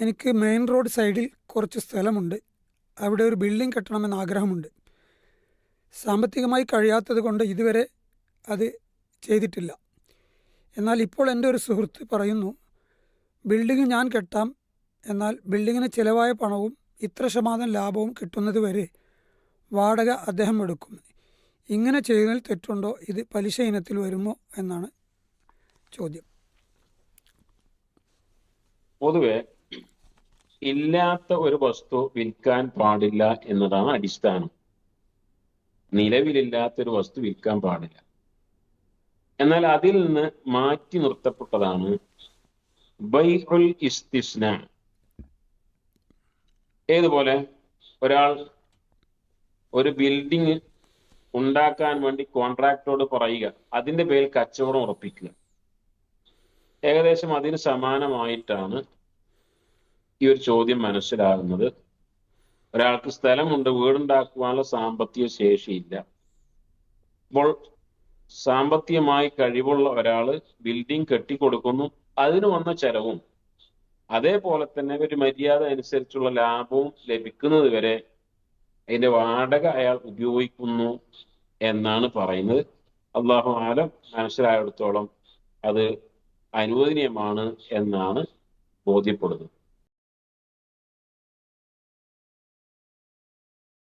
എനിക്ക് main road സൈഡിൽ കുറച്ച് സ്ഥലമുണ്ട്. അവിടെ ഒരു ബിൽഡിംഗ് കെട്ടണമെന്ന് ആഗ്രഹമുണ്ട്. സാമ്പത്തികമായി കഴിയാത്തത് കൊണ്ട് ഇതുവരെ അത് ചെയ്തിട്ടില്ല. എന്നാൽ ഇപ്പോൾ എന്റെ ഒരു സുഹൃത്ത് പറയുന്നു ബിൽഡിംഗ് ഞാൻ കെട്ടാം. എന്നാൽ ബിൽഡിങ്ങിന് ചിലവായ പണവും ഇത്ര ശതമാനം ലാഭവും കിട്ടുന്നത് വരെ വാടക അദ്ദേഹം എടുക്കും. ഇങ്ങനെ ചെയ്യുന്നതിൽ തെറ്റുണ്ടോ? ഇത് പലിശ ഇനത്തിൽ വരുമോ? എന്നാണ് ചോദ്യം. പൊതുവെ ഇല്ലാത്ത ഒരു വസ്തു വിൽക്കാൻ പാടില്ല എന്നതാണ് അടിസ്ഥാനം. നിലവിലില്ലാത്ത ഒരു വസ്തു വിൽക്കാൻ പാടില്ല. എന്നാൽ അതിൽ നിന്ന് മാറ്റി നിർത്തപ്പെട്ടതാണ് ബൈഹുൽ ഇസ്തിസ്ന. ഏതുപോലെ? ഒരാൾ ഒരു ബിൽഡിംഗ് ഉണ്ടാക്കാൻ വേണ്ടി കോൺട്രാക്ടറോട് പറയുക. അതിന്റെ പേരിൽ കച്ചവടം ഉറപ്പിക്കുക. ഏകദേശം അതിന് സമാനമായിട്ടാണ് ഈ ഒരു ചോദ്യം മനസ്സിലാകുന്നത്. ഒരാൾക്ക് സ്ഥലമുണ്ട് വീടുണ്ടാക്കുവാനുള്ള സാമ്പത്തിക ശേഷിയില്ല. അപ്പോൾ സാമ്പത്തികമായി കഴിവുള്ള ഒരാൾ ബിൽഡിംഗ് കെട്ടിക്കൊടുക്കുന്നു അതിന് വന്ന ചെലവും അതേപോലെ തന്നെ ഒരു മര്യാദ അനുസരിച്ചുള്ള ലാഭവും ലഭിക്കുന്നത് വരെ അതിന്റെ വാടക അയാൾ ഉപയോഗിക്കുന്നു എന്നാണ് പറയുന്നത്. അള്ളാഹു ആലം മനസ്സിലായിടത്തോളം അത് അനുവദനീയമാണ് എന്നാണ് ബോധ്യപ്പെടുന്നത്.